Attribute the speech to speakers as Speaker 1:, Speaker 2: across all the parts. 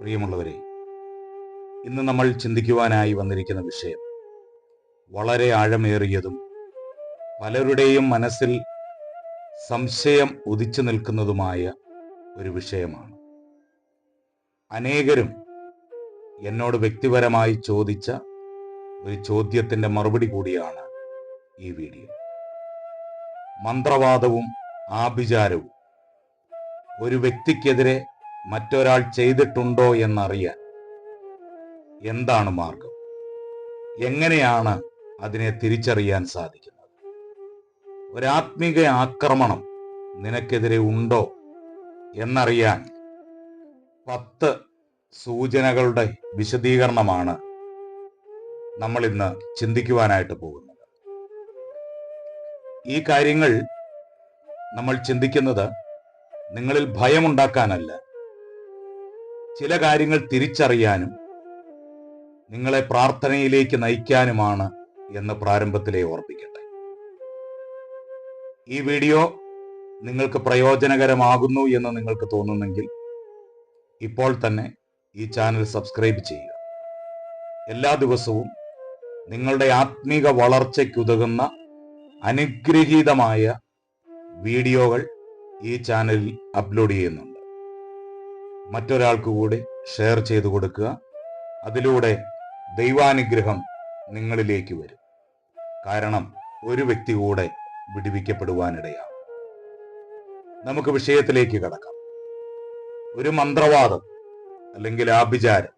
Speaker 1: പ്രിയമുള്ളവരെ ഇന്ന് നമ്മൾ ചിന്തിക്കുവാനായി വന്നിരിക്കുന്ന വിഷയം വളരെ ആഴമേറിയതും പലരുടെയും മനസ്സിൽ സംശയം ഉദിച്ചു നിൽക്കുന്നതുമായ ഒരു വിഷയമാണ്. അനേകരും എന്നോട് വ്യക്തിപരമായി ചോദിച്ച ഒരു ചോദ്യത്തിന്റെ മറുപടി കൂടിയാണ് ഈ വീഡിയോ. മന്ത്രവാദവും ആഭിചാരവും ഒരു വ്യക്തിക്കെതിരെ മറ്റൊരാൾ ചെയ്തിട്ടുണ്ടോ എന്നറിയാൻ എന്താണ് മാർഗം? എങ്ങനെയാണ് അതിനെ തിരിച്ചറിയാൻ സാധിക്കുന്നത്? ഒരാത്മീക ആക്രമണം നിനക്കെതിരെ ഉണ്ടോ എന്നറിയാൻ പത്ത് സൂചനകളുടെ വിശദീകരണമാണ് നമ്മൾ ഇന്ന് ചിന്തിക്കുവാനായിട്ട് പോകുന്നത്. ഈ കാര്യങ്ങൾ നമ്മൾ ചിന്തിക്കുന്നത് നിങ്ങളിൽ ഭയമുണ്ടാക്കാനല്ല ചില കാര്യങ്ങൾ തിരിച്ചറിയാനും നിങ്ങളെ പ്രാർത്ഥനയിലേക്ക് നയിക്കാനുമാണ് എന്ന് പ്രാരംഭത്തിലേ ഓർപ്പിക്കട്ടെ. ഈ വീഡിയോ നിങ്ങൾക്ക് പ്രയോജനകരമാകുന്നു എന്ന് നിങ്ങൾക്ക് തോന്നുന്നെങ്കിൽ ഇപ്പോൾ തന്നെ ഈ ചാനൽ സബ്സ്ക്രൈബ് ചെയ്യുക. എല്ലാ ദിവസവും നിങ്ങളുടെ ആത്മീക വളർച്ചയ്ക്കുതകുന്ന അനുഗ്രഹീതമായ വീഡിയോകൾ ഈ ചാനലിൽ അപ്ലോഡ് ചെയ്യുന്നുണ്ട്. മറ്റൊരാൾക്ക് കൂടി ഷെയർ ചെയ്തു കൊടുക്കുക. അതിലൂടെ ദൈവാനുഗ്രഹം നിങ്ങളിലേക്ക് വരും. കാരണം ഒരു വ്യക്തി കൂടെ വിടുവിക്കപ്പെടുവാനിടയാണ്. നമുക്ക് വിഷയത്തിലേക്ക് കടക്കാം. ഒരു മന്ത്രവാദം അല്ലെങ്കിൽ ആഭിചാരം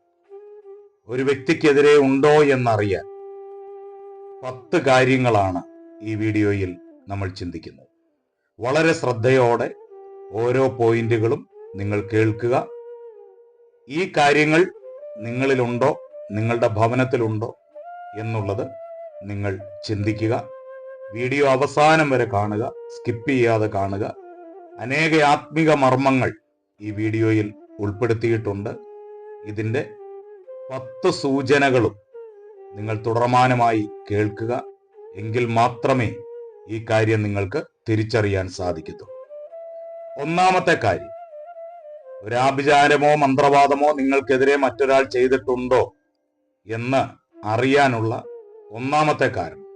Speaker 1: ഒരു വ്യക്തിക്കെതിരെ ഉണ്ടോ എന്നറിയാൻ പത്ത് കാര്യങ്ങളാണ് ഈ വീഡിയോയിൽ നമ്മൾ ചിന്തിക്കുന്നത്. വളരെ ശ്രദ്ധയോടെ ഓരോ പോയിന്റുകളും നിങ്ങൾ കേൾക്കുക. ഈ കാര്യങ്ങൾ നിങ്ങളിലുണ്ടോ നിങ്ങളുടെ ഭവനത്തിലുണ്ടോ എന്നുള്ളത് നിങ്ങൾ ചിന്തിക്കുക. വീഡിയോ അവസാനം വരെ കാണുക സ്കിപ്പ് ചെയ്യാതെ കാണുക. അനേക ആത്മിക മർമ്മങ്ങൾ ഈ വീഡിയോയിൽ ഉൾപ്പെടുത്തിയിട്ടുണ്ട്. ഇതിന്റെ പത്ത് സൂചനകളും നിങ്ങൾ തുടർമാനമായി കേൾക്കുക. എങ്കിൽ മാത്രമേ ഈ കാര്യം നിങ്ങൾക്ക് തിരിച്ചറിയാൻ സാധിക്കത്തുള്ളൂ. ഒന്നാമത്തെ കാര്യം ഒരു ആഭിചാരമോ മന്ത്രവാദമോ നിങ്ങൾക്കെതിരെ മറ്റൊരാൾ ചെയ്തിട്ടുണ്ടോ എന്ന് അറിയാനുള്ള ഒന്നാമത്തെ കാരണം.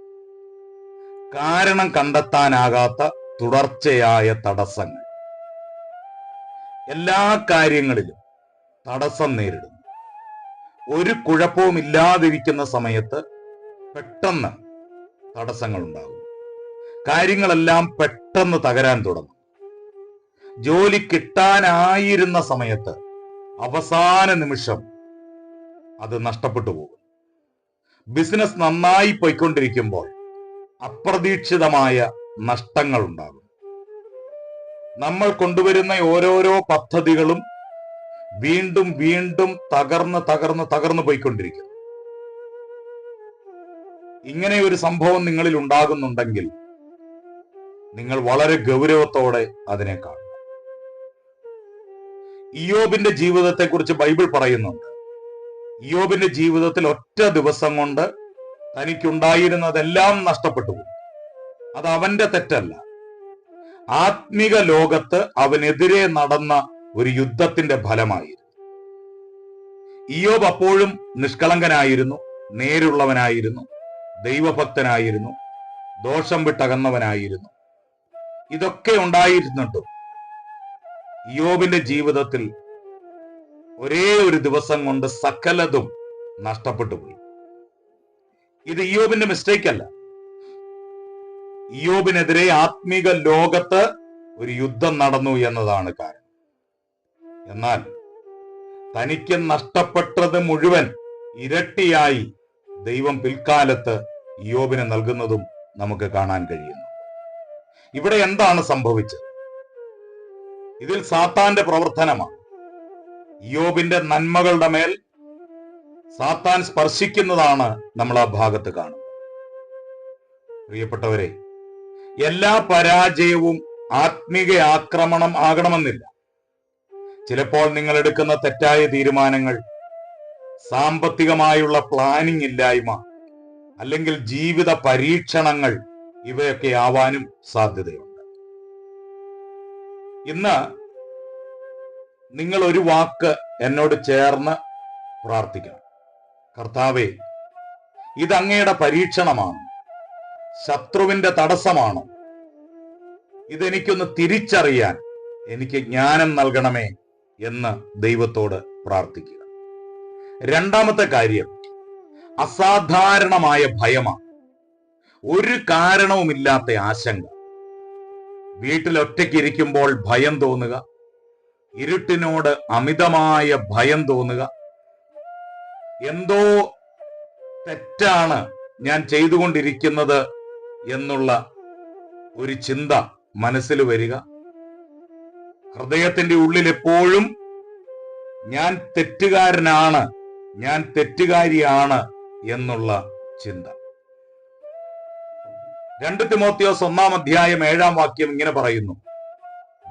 Speaker 1: കാരണം കണ്ടെത്താനാകാത്ത തുടർച്ചയായ തടസ്സങ്ങൾ. എല്ലാ കാര്യങ്ങളിലും തടസ്സം നേരിടുന്നു. ഒരു കുഴപ്പവും ഇല്ലാതിരിക്കുന്ന സമയത്ത് പെട്ടെന്ന് തടസ്സങ്ങൾ ഉണ്ടാകും കാര്യങ്ങളെല്ലാം പെട്ടെന്ന് തകരാൻ തുടങ്ങും. ജോലി കിട്ടാനായിരുന്ന സമയത്ത് അവസാന നിമിഷം അത് നഷ്ടപ്പെട്ടു പോകും ബിസിനസ് നന്നായി പോയിക്കൊണ്ടിരിക്കുമ്പോൾ അപ്രതീക്ഷിതമായ നഷ്ടങ്ങൾ ഉണ്ടാകും. നമ്മൾ കൊണ്ടുവരുന്ന ഓരോരോ പദ്ധതികളും വീണ്ടും വീണ്ടും തകർന്ന് തകർന്ന് തകർന്നു പോയിക്കൊണ്ടിരിക്കും ഇങ്ങനെ ഒരു സംഭവം നിങ്ങളിൽ ഉണ്ടാകുന്നുണ്ടെങ്കിൽ നിങ്ങൾ വളരെ ഗൗരവത്തോടെ അതിനെ കാണും. ഇയോബിന്റെ ജീവിതത്തെക്കുറിച്ച് ബൈബിൾ പറയുന്നുണ്ട് ഇയോബിന്റെ ജീവിതത്തിൽ ഒറ്റ ദിവസം കൊണ്ട് തനിക്കുണ്ടായിരുന്നതെല്ലാം നഷ്ടപ്പെട്ടു. അത് അവന്റെ തെറ്റല്ല. ആത്മിക ലോകത്ത് അവനെതിരെ നടന്ന ഒരു യുദ്ധത്തിന്റെ ഫലമായിരുന്നു ഇയോബ് അപ്പോഴും നിഷ്കളങ്കനായിരുന്നു നേരുള്ളവനായിരുന്നു ദൈവഭക്തനായിരുന്നു ദോഷം വിട്ടകന്നവനായിരുന്നു. ഇതൊക്കെ ഉണ്ടായിരുന്നിട്ടും ഇയോബിന്റെ ജീവിതത്തിൽ ഒരേ ഒരു ദിവസം കൊണ്ട് സകലതും നഷ്ടപ്പെട്ടു പോയി. ഇത് യോബിന്റെ മിസ്റ്റേക്ക് അല്ല. യോബിനെതിരെ ആത്മീക ലോകത്ത് ഒരു യുദ്ധം നടന്നു എന്നതാണ് കാരണം. എന്നാൽ തനിക്ക് നഷ്ടപ്പെട്ടത് മുഴുവൻ ഇരട്ടിയായി ദൈവം പിൽക്കാലത്ത് യോബിന് നൽകുന്നതും നമുക്ക് കാണാൻ കഴിയുന്നു. ഇവിടെ എന്താണ് സംഭവിച്ചത്? ഇതിൽ സാത്താന്റെ പ്രവർത്തനമാണ് യോബിന്റെ നന്മകളുടെ മേൽ സാത്താൻ സ്പർശിക്കുന്നതാണ് നമ്മൾ ആ ഭാഗത്ത് കാണുന്നത്. പ്രിയപ്പെട്ടവരെ എല്ലാ പരാജയവും ആത്മീക ആക്രമണം ആകണമെന്നില്ല. ചിലപ്പോൾ നിങ്ങൾ എടുക്കുന്ന തെറ്റായ തീരുമാനങ്ങൾ സാമ്പത്തികമായുള്ള പ്ലാനിംഗ് ഇല്ലായ്മ അല്ലെങ്കിൽ ജീവിത പരീക്ഷണങ്ങൾ ഇവയൊക്കെ ആവാനും സാധ്യതയുണ്ട്. ഇന്ന് നിങ്ങൾ ഒരു വാക്ക് എന്നോട് ചേർന്ന് പ്രാർത്ഥിക്കണം. കർത്താവെ ഇത് പരീക്ഷണമാണ്. ശത്രുവിന്റെ തടസ്സമാണ്. ഇതെനിക്കൊന്ന് തിരിച്ചറിയാൻ എനിക്ക് ജ്ഞാനം നൽകണമേ എന്ന് ദൈവത്തോട് പ്രാർത്ഥിക്കുക. രണ്ടാമത്തെ കാര്യം അസാധാരണമായ ഭയമാണ്. ഒരു കാരണവുമില്ലാത്ത ആശങ്ക. വീട്ടിൽ ഒറ്റയ്ക്ക് ഇരിക്കുമ്പോൾ ഭയം തോന്നുക. ഇരുട്ടിനോട് അമിതമായ ഭയം തോന്നുക. എന്തോ തെറ്റാണ് ഞാൻ ചെയ്തുകൊണ്ടിരിക്കുന്നത് എന്നുള്ള ഒരു ചിന്ത മനസ്സിൽ വരിക. ഹൃദയത്തിന്റെ ഉള്ളിൽ എപ്പോഴും ഞാൻ തെറ്റുകാരനാണ് ഞാൻ തെറ്റുകാരിയാണ് എന്നുള്ള ചിന്ത. രണ്ട് തിമോത്തിയോസ് ഒന്നാം അധ്യായം ഏഴാം വാക്യം ഇങ്ങനെ പറയുന്നു.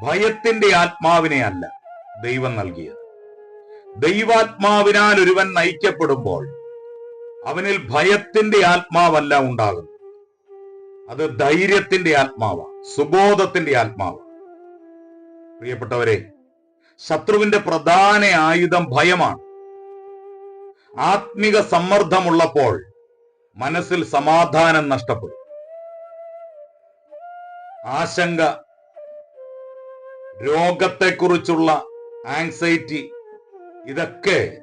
Speaker 1: ഭയത്തിന്റെ ആത്മാവിനെ അല്ല ദൈവം നൽകിയത്. ദൈവാത്മാവിനാൽ ഒരുവൻ നയിക്കപ്പെടുമ്പോൾ അവനിൽ ഭയത്തിന്റെ ആത്മാവല്ല ഉണ്ടാകുന്നത്. അത് ധൈര്യത്തിന്റെ ആത്മാവാണ് സുബോധത്തിന്റെ ആത്മാവ് പ്രിയപ്പെട്ടവരെ ശത്രുവിന്റെ പ്രധാന ആയുധം ഭയമാണ്. ആത്മിക സമ്മർദ്ദമുള്ളപ്പോൾ മനസ്സിൽ സമാധാനം നഷ്ടപ്പെടും. ആശങ്ക രോഗത്തെക്കുറിച്ചുള്ള ആങ്സൈറ്റി ഇതൊക്കെ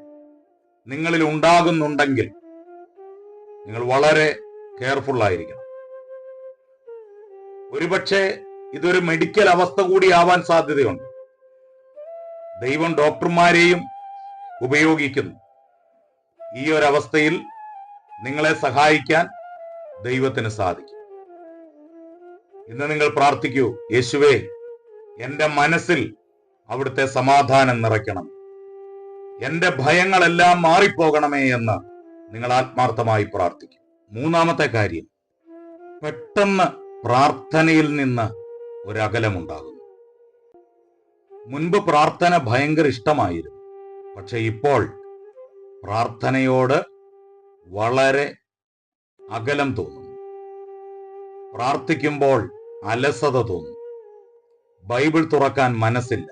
Speaker 1: നിങ്ങളിൽ ഉണ്ടാകുന്നുണ്ടെങ്കിൽ നിങ്ങൾ വളരെ കെയർഫുൾ ആയിരിക്കണം. ഒരുപക്ഷെ ഇതൊരു മെഡിക്കൽ അവസ്ഥ കൂടി ആവാൻ സാധ്യതയുണ്ട്. ദൈവം ഡോക്ടർമാരെയും ഉപയോഗിക്കുന്നു. ഈ ഒരവസ്ഥയിൽ നിങ്ങളെ സഹായിക്കാൻ ദൈവത്തിന് സാധിക്കും. ഇന്ന് നിങ്ങൾ പ്രാർത്ഥിക്കൂ യേശുവേ എന്റെ മനസ്സിൽ അവിടുത്തെ സമാധാനം നിറയ്ക്കണം. എന്റെ ഭയങ്ങളെല്ലാം മാറിപ്പോകണമേ എന്ന് നിങ്ങൾ ആത്മാർത്ഥമായി പ്രാർത്ഥിക്കും. മൂന്നാമത്തെ കാര്യം പെട്ടെന്ന് പ്രാർത്ഥനയിൽ നിന്ന് ഒരകലമുണ്ടാകുന്നു. മുൻപ് പ്രാർത്ഥന ഭയങ്കര ഇഷ്ടമായിരുന്നു. പക്ഷെ ഇപ്പോൾ പ്രാർത്ഥനയോട് വളരെ അകലം തോന്നുന്നു. പ്രാർത്ഥിക്കുമ്പോൾ അലസത തോന്നും. ബൈബിൾ തുറക്കാൻ മനസ്സില്ല.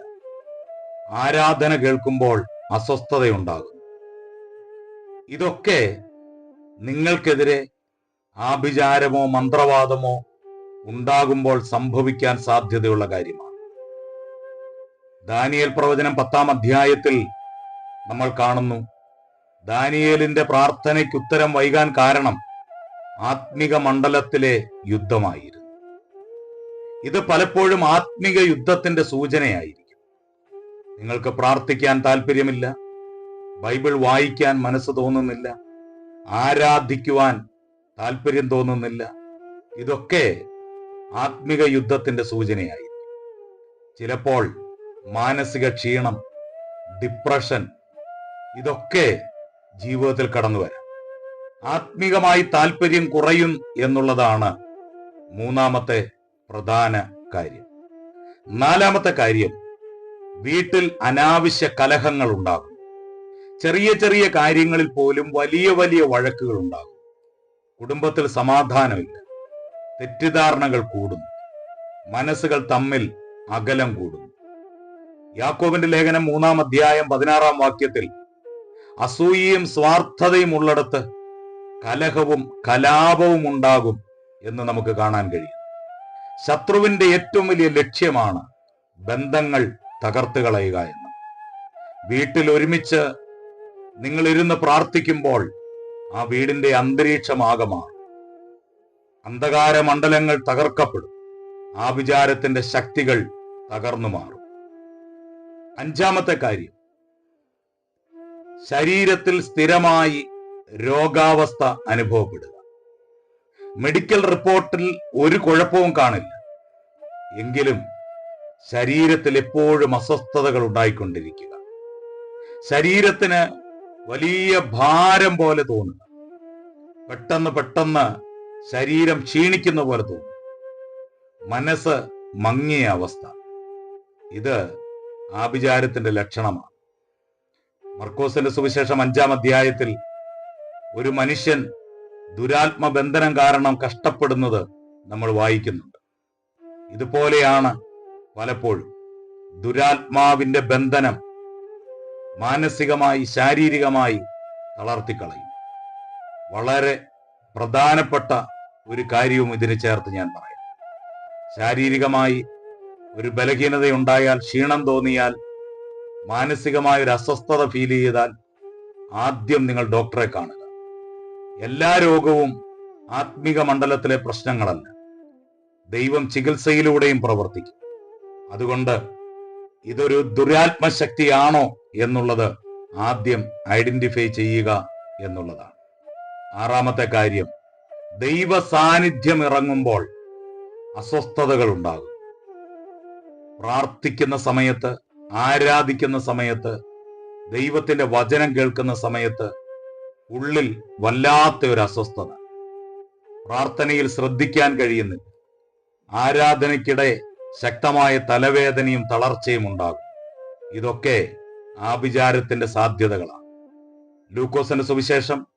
Speaker 1: ആരാധന കേൾക്കുമ്പോൾ അസ്വസ്ഥതയുണ്ടാകും. ഇതൊക്കെ നിങ്ങൾക്കെതിരെ ആഭിചാരമോ മന്ത്രവാദമോ ഉണ്ടാകുമ്പോൾ സംഭവിക്കാൻ സാധ്യതയുള്ള കാര്യമാണ്. ദാനിയേൽ പ്രവചനം പത്താം അധ്യായത്തിൽ നമ്മൾ കാണുന്നു ദാനിയേലിന്റെ പ്രാർത്ഥനയ്ക്ക് ഉത്തരം വൈകാൻ കാരണം ആത്മിക മണ്ഡലത്തിലെ യുദ്ധമായിരുന്നു. ഇത് പലപ്പോഴും ആത്മിക യുദ്ധത്തിന്റെ സൂചനയായിരിക്കും. നിങ്ങൾക്ക് പ്രാർത്ഥിക്കാൻ താല്പര്യമില്ല ബൈബിൾ വായിക്കാൻ മനസ്സ് തോന്നുന്നില്ല. ആരാധിക്കുവാൻ താല്പര്യം തോന്നുന്നില്ല. ഇതൊക്കെ ആത്മിക യുദ്ധത്തിന്റെ സൂചനയായി ചിലപ്പോൾ മാനസിക ക്ഷീണം ഡിപ്രഷൻ ഇതൊക്കെ ജീവിതത്തിൽ കടന്നു വരാം ആത്മികമായി താല്പര്യം കുറയും എന്നുള്ളതാണ് മൂന്നാമത്തെ പ്രധാന കാര്യം. നാലാമത്തെ കാര്യം വീട്ടിൽ അനാവശ്യ കലഹങ്ങൾ ഉണ്ടാകും. ചെറിയ ചെറിയ കാര്യങ്ങളിൽ പോലും വലിയ വലിയ വഴക്കുകൾ ഉണ്ടാകും. കുടുംബത്തിൽ സമാധാനമില്ല. തെറ്റിദ്ധാരണകൾ കൂടുന്നു. മനസ്സുകൾ തമ്മിൽ അകലം കൂടുന്നു. യാക്കോബിന്റെ ലേഖനം മൂന്നാം അധ്യായം പതിനാറാം വാക്യത്തിൽ അസൂയയും സ്വാർത്ഥതയും ഉള്ളിടത്ത് കലഹവും കലാപവും ഉണ്ടാകും എന്ന് നമുക്ക് കാണാൻ കഴിയും. ശത്രുവിന്റെ ഏറ്റവും വലിയ ലക്ഷ്യമാണ് ബന്ധങ്ങൾ തകർത്ത് കളയുക എന്ന്. വീട്ടിൽ ഒരുമിച്ച് നിങ്ങൾ ഇരുന്ന് പ്രാർത്ഥിക്കുമ്പോൾ ആ വീടിന്റെ അന്തരീക്ഷമാകെ അന്ധകാര മണ്ഡലങ്ങൾ തകർക്കപ്പെടും. ആ വിചാരത്തിന്റെ ശക്തികൾ തകർന്നു മാറും. അഞ്ചാമത്തെ കാര്യം. ശരീരത്തിൽ സ്ഥിരമായി രോഗാവസ്ഥ അനുഭവപ്പെടുക. മെഡിക്കൽ റിപ്പോർട്ടിൽ ഒരു കുഴപ്പവും കാണില്ല. എങ്കിലും ശരീരത്തിൽ എപ്പോഴും അസ്വസ്ഥതകൾ ഉണ്ടായിക്കൊണ്ടിരിക്കുക. ശരീരത്തിന് വലിയ ഭാരം പോലെ തോന്നുക. പെട്ടെന്ന് പെട്ടെന്ന് ശരീരം ക്ഷീണിക്കുന്ന പോലെ തോന്നും മനസ്സ് മങ്ങിയ അവസ്ഥ. ഇത് ആഭിചാരത്തിന്റെ ലക്ഷണമാണ്. മർക്കോസിന്റെ സുവിശേഷം അഞ്ചാം അധ്യായത്തിൽ ഒരു മനുഷ്യൻ ദുരാത്മ ബന്ധനം കാരണം കഷ്ടപ്പെടുന്നത് നമ്മൾ വായിക്കുന്നുണ്ട്. ഇതുപോലെയാണ് പലപ്പോഴും. ദുരാത്മാവിന്റെ ബന്ധനം മാനസികമായി ശാരീരികമായി തളർത്തിക്കളയും. വളരെ പ്രധാനപ്പെട്ട ഒരു കാര്യവും ഇതിന് ചേർത്ത് ഞാൻ പറയാം. ശാരീരികമായി ഒരു ബലഹീനതയുണ്ടായാൽ ക്ഷീണം തോന്നിയാൽ മാനസികമായ ഒരു അസ്വസ്ഥത ഫീൽ ചെയ്താൽ ആദ്യം നിങ്ങൾ ഡോക്ടറെ കാണുക. എല്ലാ രോഗവും ആത്മിക മണ്ഡലത്തിലെ പ്രശ്നങ്ങളല്ല. ദൈവം ചികിത്സയിലൂടെയും പ്രവർത്തിക്കും. അതുകൊണ്ട് ഇതൊരു ദുരാത്മശക്തിയാണോ എന്നുള്ളത് ആദ്യം ഐഡന്റിഫൈ ചെയ്യുക എന്നുള്ളതാണ്. ആറാമത്തെ കാര്യം ദൈവ സാന്നിധ്യം ഇറങ്ങുമ്പോൾ അസ്വസ്ഥതകൾ ഉണ്ടാകും. പ്രാർത്ഥിക്കുന്ന സമയത്ത് ആരാധിക്കുന്ന സമയത്ത് ദൈവത്തിന്റെ വചനം കേൾക്കുന്ന സമയത്ത് ഉള്ളിൽ വല്ലാത്ത ഒരു അസ്വസ്ഥത. പ്രാർത്ഥനയിൽ ശ്രദ്ധിക്കാൻ കഴിയുന്നില്ല. ആരാധനയ്ക്കിടെ ശക്തമായ തലവേദനയും തളർച്ചയും ഉണ്ടാകും. ഇതൊക്കെ ആഭിചാരത്തിന്റെ സാധ്യതകളാണ്. ലൂക്കോസിന്റെ സുവിശേഷം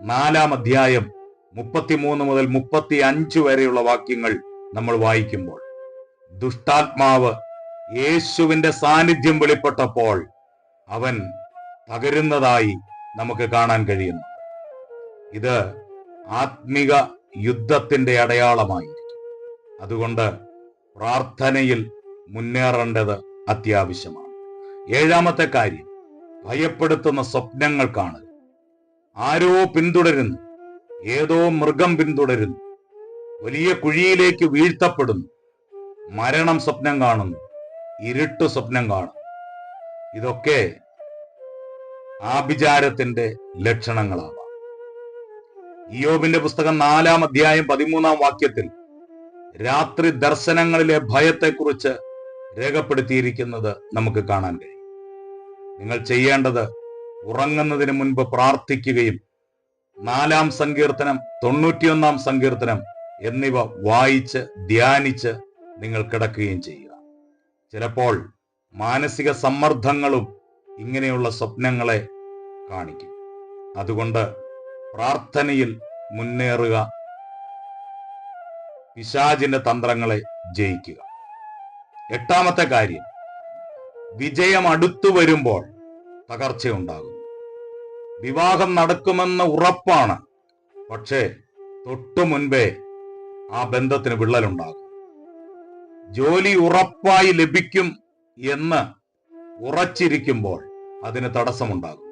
Speaker 1: നാലാം അധ്യായം മുപ്പത്തിമൂന്ന് മുതൽ മുപ്പത്തി അഞ്ച് വരെയുള്ള വാക്യങ്ങൾ നമ്മൾ വായിക്കുമ്പോൾ ദുഷ്ടാത്മാവ് യേശുവിന്റെ സാന്നിധ്യം വെളിപ്പെട്ടപ്പോൾ അവൻ തകരുന്നതായി നമുക്ക് കാണാൻ കഴിയുന്നു. ഇത് ആത്മിക യുദ്ധത്തിന്റെ അടയാളമായിരിക്കും അതുകൊണ്ട് പ്രാർത്ഥനയിൽ മുന്നേറേണ്ടത് അത്യാവശ്യമാണ്. ഏഴാമത്തെ കാര്യം ഭയപ്പെടുത്തുന്ന സ്വപ്നങ്ങൾ കാണുക ആരോ പിന്തുടരുന്നു. ഏതോ മൃഗം പിന്തുടരുന്നു. വലിയ കുഴിയിലേക്ക് വീഴ്ത്തപ്പെടുന്നു. മരണം സ്വപ്നം കാണുന്നു. ഇരുട്ട് സ്വപ്നം കാണുന്നു. ഇതൊക്കെ ആഭിചാരത്തിന്റെ ലക്ഷണങ്ങളാവാം. ഇയോബിന്റെ പുസ്തകം നാലാം അധ്യായം പതിമൂന്നാം വാക്യത്തിൽ രാത്രി ദർശനങ്ങളിലെ ഭയത്തെക്കുറിച്ച് രേഖപ്പെടുത്തിയിരിക്കുന്നത് നമുക്ക് കാണാൻ കഴിയും. നിങ്ങൾ ചെയ്യേണ്ടത് ഉറങ്ങുന്നതിന് മുൻപ് പ്രാർത്ഥിക്കുകയും നാലാം സങ്കീർത്തനം തൊണ്ണൂറ്റിയൊന്നാം സങ്കീർത്തനം എന്നിവ വായിച്ച് ധ്യാനിച്ച് നിങ്ങൾ കിടക്കുകയും ചെയ്യുക. ചിലപ്പോൾ മാനസിക സമ്മർദ്ദങ്ങളും ഇങ്ങനെയുള്ള സ്വപ്നങ്ങളെ കാണിക്കും. അതുകൊണ്ട് പ്രാർത്ഥനയിൽ മുന്നേറുക. പിശാചിന്റെ തന്ത്രങ്ങളെ ജയിക്കുക. എട്ടാമത്തെ കാര്യം വിജയം അടുത്തു വരുമ്പോൾ തകർച്ചയുണ്ടാകും. വിവാഹം നടക്കുമെന്ന ഉറപ്പാണ്. പക്ഷേ തൊട്ടു മുൻപേ ആ ബന്ധത്തിന് വിള്ളലുണ്ടാകും. ജോലി ഉറപ്പായി ലഭിക്കും എന്ന് ഉറച്ചിരിക്കുമ്പോൾ അതിന് തടസ്സമുണ്ടാകും.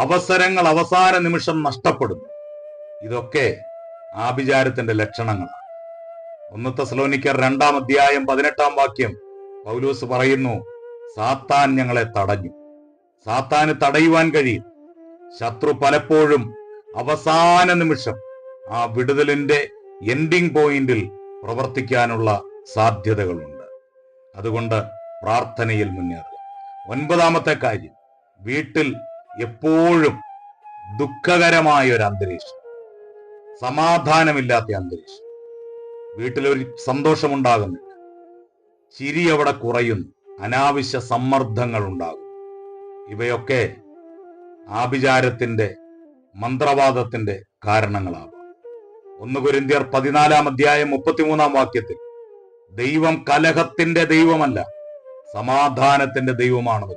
Speaker 1: അവസരങ്ങൾ അവസാന നിമിഷം നഷ്ടപ്പെടും. ഇതൊക്കെ ആഭിചാരത്തിന്റെ ലക്ഷണങ്ങളാണ്. ഒന്ന് സ്ലോനിക്കർ രണ്ടാം അധ്യായം പതിനെട്ടാം വാക്യം പൗലൂസ് പറയുന്നു സാത്താൻ ഞങ്ങളെ തടഞ്ഞു. സാത്താന് തടയുവാൻ കഴിയും. ശത്രു പലപ്പോഴും അവസാന നിമിഷം ആ വിടുതലിന്റെ എൻഡിങ് പോയിന്റിൽ പ്രവർത്തിക്കാനുള്ള സാധ്യതകളുണ്ട്. അതുകൊണ്ട് പ്രാർത്ഥനയിൽ മുന്നേറുക. ഒൻപതാമത്തെ കാര്യം വീട്ടിൽ എപ്പോഴും ദുഃഖകരമായ ഒരു അന്തരീക്ഷം സമാധാനമില്ലാത്ത അന്തരീക്ഷം. വീട്ടിലൊരു സന്തോഷമുണ്ടാകുന്നില്ല. ചിരി അവിടെ കുറയുന്നു. അനാവശ്യ സമ്മർദ്ദങ്ങൾ ഉണ്ടാകും ഇവയൊക്കെ ആഭിചാരത്തിന്റെ മന്ത്രവാദത്തിന്റെ കാരണങ്ങളാവാം. ഒന്ന് കുരിന്തിയർ പതിനാലാം അധ്യായം മുപ്പത്തിമൂന്നാം വാക്യത്തിൽ ദൈവം കലഹത്തിന്റെ ദൈവമല്ല സമാധാനത്തിന്റെ ദൈവമാണെന്ന്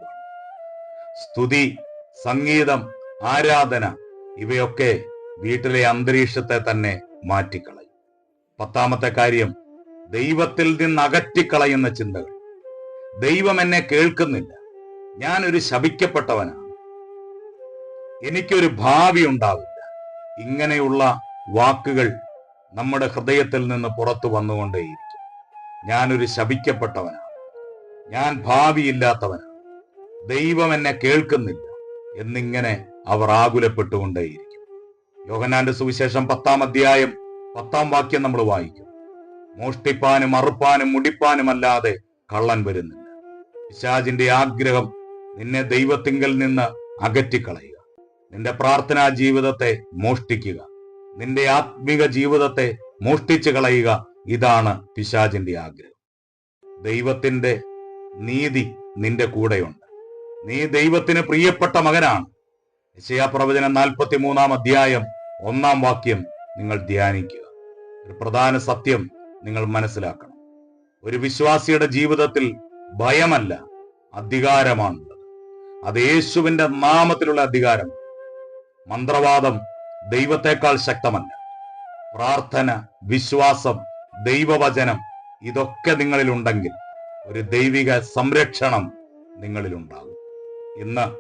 Speaker 1: സ്തുതി സംഗീതം ആരാധന ഇവയൊക്കെ വീട്ടിലെ അന്തരീക്ഷത്തെ തന്നെ മാറ്റിക്കളയും. പത്താമത്തെ കാര്യം ദൈവത്തിൽ നിന്ന് അകറ്റിക്കളയുന്ന ചിന്തകൾ. ദൈവം എന്നെ കേൾക്കുന്നില്ല. ഒരു ശപിക്കപ്പെട്ടവനാണ്. എനിക്കൊരു ഭാവി ഉണ്ടാവില്ല. ഇങ്ങനെയുള്ള വാക്കുകൾ നമ്മുടെ ഹൃദയത്തിൽ നിന്ന് പുറത്തു വന്നുകൊണ്ടേയിരിക്കും. ഞാനൊരു ശപിക്കപ്പെട്ടവനാണ്. ഞാൻ ഭാവിയില്ലാത്തവനാണ് ദൈവം എന്നെ കേൾക്കുന്നില്ല എന്നിങ്ങനെ അവർ ആകുലപ്പെട്ടുകൊണ്ടേയിരിക്കും. യോഹനാന്റെ സുവിശേഷം പത്താം അധ്യായം പത്താം വാക്യം നമ്മൾ വായിക്കും. മോഷ്ടിപ്പാനും അറുപ്പാനും മുടിപ്പാനും അല്ലാതെ കള്ളൻ വരുന്നില്ല. പിശാജിന്റെ ആഗ്രഹം നിന്നെ ദൈവത്തിങ്കൽ നിന്ന് അകറ്റിക്കളയുക. നിന്റെ പ്രാർത്ഥനാ ജീവിതത്തെ മോഷ്ടിക്കുക. നിന്റെ ആത്മിക ജീവിതത്തെ മോഷ്ടിച്ചു കളയുക. ഇതാണ് പിശാജിന്റെ ആഗ്രഹം. ദൈവത്തിന്റെ നീതി നിന്റെ കൂടെയുണ്ട്. നീ ദൈവത്തിന് പ്രിയപ്പെട്ട മകനാണ്. പ്രവചനം നാൽപ്പത്തി മൂന്നാം അധ്യായം ഒന്നാം വാക്യം നിങ്ങൾ ധ്യാനിക്കുക. ഒരു പ്രധാന സത്യം നിങ്ങൾ മനസ്സിലാക്കണം. ഒരു വിശ്വാസിയുടെ ജീവിതത്തിൽ ഭയമല്ല അധികാരമാണുള്ളത്. അത് യേശുവിന്റെ നാമത്തിലുള്ള അധികാരം. മന്ത്രവാദം ദൈവത്തെക്കാൾ ശക്തമല്ല. പ്രാർത്ഥന വിശ്വാസം ദൈവവചനം ഇതൊക്കെ നിങ്ങളിലുണ്ടെങ്കിൽ ഒരു ദൈവിക സംരക്ഷണം നിങ്ങളിലുണ്ടാകും. ഇന്ന്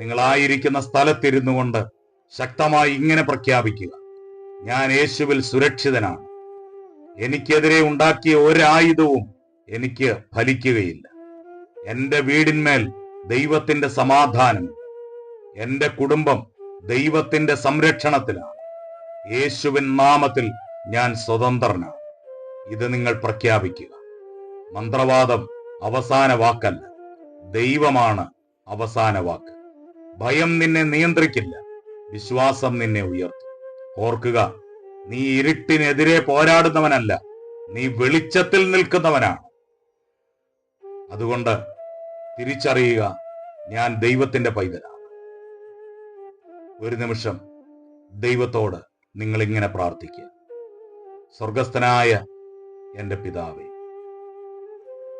Speaker 1: നിങ്ങളായിരിക്കുന്ന സ്ഥലത്തിരുന്നു കൊണ്ട് ശക്തമായി ഇങ്ങനെ പ്രഖ്യാപിക്കുക. ഞാൻ യേശുവിൽ സുരക്ഷിതനാണ്. എനിക്കെതിരെ ഉണ്ടാക്കിയ ഒരായുധവും എനിക്ക് ഫലിക്കുകയില്ല. എന്റെ വീടിന്മേൽ ദൈവത്തിന്റെ സമാധാനം എന്റെ കുടുംബം ദൈവത്തിന്റെ സംരക്ഷണത്തിലാണ്. യേശുവിൻ നാമത്തിൽ ഞാൻ സ്വതന്ത്രനാണ്. ഇത് നിങ്ങൾ പ്രഖ്യാപിക്കുക. മന്ത്രവാദം അവസാന വാക്കല്ല ദൈവമാണ് അവസാന വാക്ക്. ഭയം നിന്നെ നിയന്ത്രിക്കില്ല വിശ്വാസം നിന്നെ ഉയർത്തും. ഓർക്കുക നീ ഇരുട്ടിനെതിരെ പോരാടുന്നവനല്ല നീ വെളിച്ചത്തിൽ നിൽക്കുന്നവനാണ്. അതുകൊണ്ട് തിരിച്ചറിയുക ഞാൻ ദൈവത്തിന്റെ പൈതലാണ്. ഒരു നിമിഷം ദൈവത്തോട് നിങ്ങൾ ഇങ്ങനെ പ്രാർത്ഥിക്കുക. സ്വർഗസ്ഥനായ എന്റെ പിതാവേ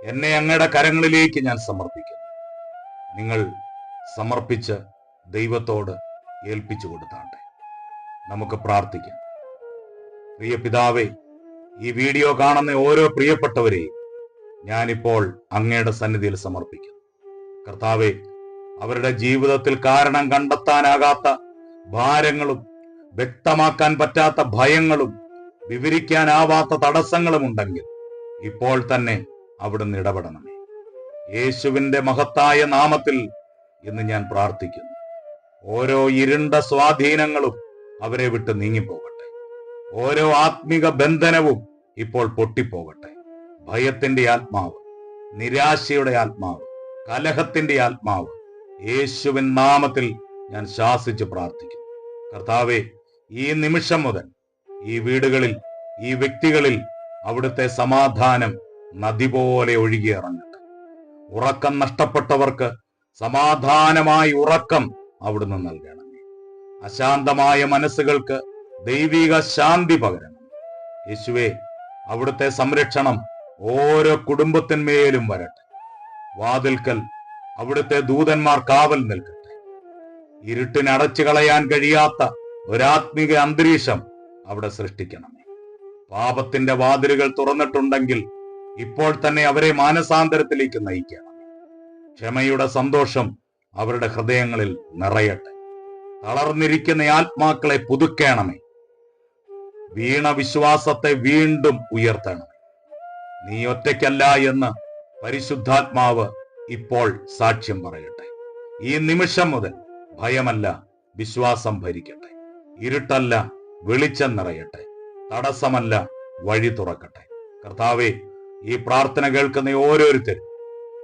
Speaker 1: എന്നെ അങ്ങയുടെ കരങ്ങളിലേക്ക് ഞാൻ സമർപ്പിക്കുന്നു. നിങ്ങൾ സമർപ്പിച്ച് ദൈവത്തോട് ഏൽപ്പിച്ചു കൊടുത്താട്ടെ. നമുക്ക് പ്രാർത്ഥിക്കാം. പ്രിയ പിതാവേ ഈ വീഡിയോ കാണുന്ന ഓരോ പ്രിയപ്പെട്ടവരെയും ഞാനിപ്പോൾ അങ്ങയുടെ സന്നിധിയിൽ സമർപ്പിക്കുന്നു. കർത്താവെ അവരുടെ ജീവിതത്തിൽ കാരണം കണ്ടെത്താനാകാത്ത ഭാരങ്ങളും വ്യക്തമാക്കാൻ പറ്റാത്ത ഭയങ്ങളും വിവരിക്കാനാവാത്ത തടസ്സങ്ങളും ഉണ്ടെങ്കിൽ ഇപ്പോൾ തന്നെ അവിടുന്ന് ഇടപെടണമേ യേശുവിന്റെ മഹത്തായ നാമത്തിൽ ഇന്ന് ഞാൻ പ്രാർത്ഥിക്കുന്നു. ഓരോ ഇരുണ്ട സ്വാധീനങ്ങളും അവരെ വിട്ട് നീങ്ങിപ്പോകട്ടെ. ഓരോ ആത്മിക ബന്ധനവും ഇപ്പോൾ പൊട്ടിപ്പോകട്ടെ. ഭയത്തിന്റെ ആത്മാവ് നിരാശയുടെ ആത്മാവ് കലഹത്തിന്റെ ആത്മാവ് യേശുവിൻ നാമത്തിൽ ഞാൻ ശാസിച്ച് പ്രാർത്ഥിക്കുന്നു. കർത്താവെ ഈ നിമിഷം മുതൽ ഈ വീടുകളിൽ ഈ വ്യക്തികളിൽ അവിടുത്തെ സമാധാനം നദി പോലെ ഒഴുകിയിറങ്ങട്ടെ ഉറക്കം നഷ്ടപ്പെട്ടവർക്ക് സമാധാനമായി ഉറക്കം അവിടുന്ന് നൽകണം. അശാന്തമായ മനസ്സുകൾക്ക് ദൈവിക ശാന്തി പകരണം. യേശുവെ അവിടുത്തെ സംരക്ഷണം ഓരോ കുടുംബത്തിന്മേലും വരട്ടെ. വാതിൽക്കൽ അവിടുത്തെ ദൂതന്മാർ കാവൽ നിൽക്കട്ടെ. ഇരുട്ടിനടച്ചു കളയാൻ കഴിയാത്ത ഒരാത്മിക അന്തരീക്ഷം അവിടെ സൃഷ്ടിക്കണം പാപത്തിന്റെ വാതിലുകൾ തുറന്നിട്ടുണ്ടെങ്കിൽ ഇപ്പോൾ തന്നെ അവരെ മാനസാന്തരത്തിലേക്ക് നയിക്കണം ക്ഷമയുടെ സന്തോഷം അവരുടെ ഹൃദയങ്ങളിൽ നിറയട്ടെ. തളർന്നിരിക്കുന്ന ആത്മാക്കളെ പുതുക്കേണമേ. വീണ വിശ്വാസത്തെ വീണ്ടും ഉയർത്തണം നീ ഒറ്റയ്ക്കല്ല എന്ന് പരിശുദ്ധാത്മാവ് ഇപ്പോൾ സാക്ഷ്യം പറയട്ടെ. ഈ നിമിഷം മുതൽ ഭയമല്ല വിശ്വാസം ഭരിക്കട്ടെ. ഇരുട്ടല്ല വെളിച്ചം നിറയട്ടെ. തടസ്സമല്ല വഴി തുറക്കട്ടെ. കർത്താവെ ഈ പ്രാർത്ഥന കേൾക്കുന്ന ഓരോരുത്തരും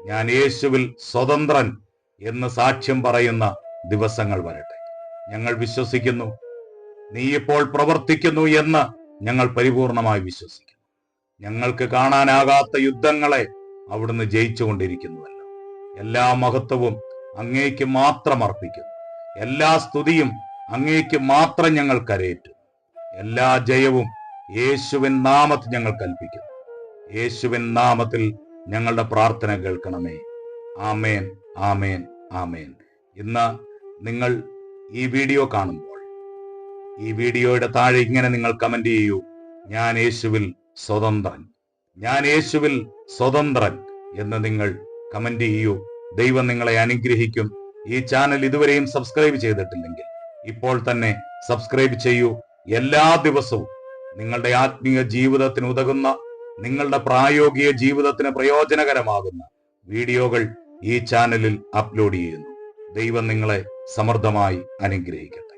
Speaker 1: ഞാൻ യേശുവിൽ സ്വതന്ത്രൻ എന്ന് സാക്ഷ്യം പറയുന്ന ദിവസങ്ങൾ വരട്ടെ. ഞങ്ങൾ വിശ്വസിക്കുന്നു. നീ ഇപ്പോൾ പ്രവർത്തിക്കുന്നു എന്ന് ഞങ്ങൾ പരിപൂർണമായി വിശ്വസിക്കുന്നു. ഞങ്ങൾക്ക് കാണാനാകാത്ത യുദ്ധങ്ങളെ അവിടുന്ന് ജയിച്ചുകൊണ്ടിരിക്കുന്നുവല്ലോ. എല്ലാ മഹത്വവും അങ്ങേക്ക് മാത്രം അർപ്പിക്കുന്നു. എല്ലാ സ്തുതിയും അങ്ങേക്ക് മാത്രം ഞങ്ങൾ കരയേറ്റുന്നു. എല്ലാ ജയവും യേശുവിൻ നാമത്തിൽ ഞങ്ങൾ കൽപ്പിക്കുന്നു. യേശുവിൻ നാമത്തിൽ ഞങ്ങളുടെ പ്രാർത്ഥന കേൾക്കണമേ. ആമേൻ ആമേൻ ആമേൻ. ഇന്ന് നിങ്ങൾ ഈ വീഡിയോ കാണുമ്പോൾ ഈ വീഡിയോയുടെ താഴെ ഇങ്ങനെ നിങ്ങൾ കമന്റ് ചെയ്യൂ ഞാൻ യേശുവിൽ സ്വതന്ത്രൻ ഞാൻ യേശുവിൽ സ്വതന്ത്രൻ എന്ന് നിങ്ങൾ കമന്റ് ചെയ്യൂ. ദൈവം നിങ്ങളെ അനുഗ്രഹിക്കും. ഈ ചാനൽ ഇതുവരെയും സബ്സ്ക്രൈബ് ചെയ്തിട്ടില്ലെങ്കിൽ ഇപ്പോൾ തന്നെ സബ്സ്ക്രൈബ് ചെയ്യൂ. എല്ലാ ദിവസവും നിങ്ങളുടെ ആത്മീയ ജീവിതത്തിന് ഉതകുന്ന നിങ്ങളുടെ പ്രായോഗിക ജീവിതത്തിന് പ്രയോജനകരമാകുന്ന വീഡിയോകൾ ഈ ചാനലിൽ അപ്ലോഡ് ചെയ്യുന്നു. ദൈവം നിങ്ങളെ സമൃദ്ധമായി അനുഗ്രഹിക്കട്ടെ.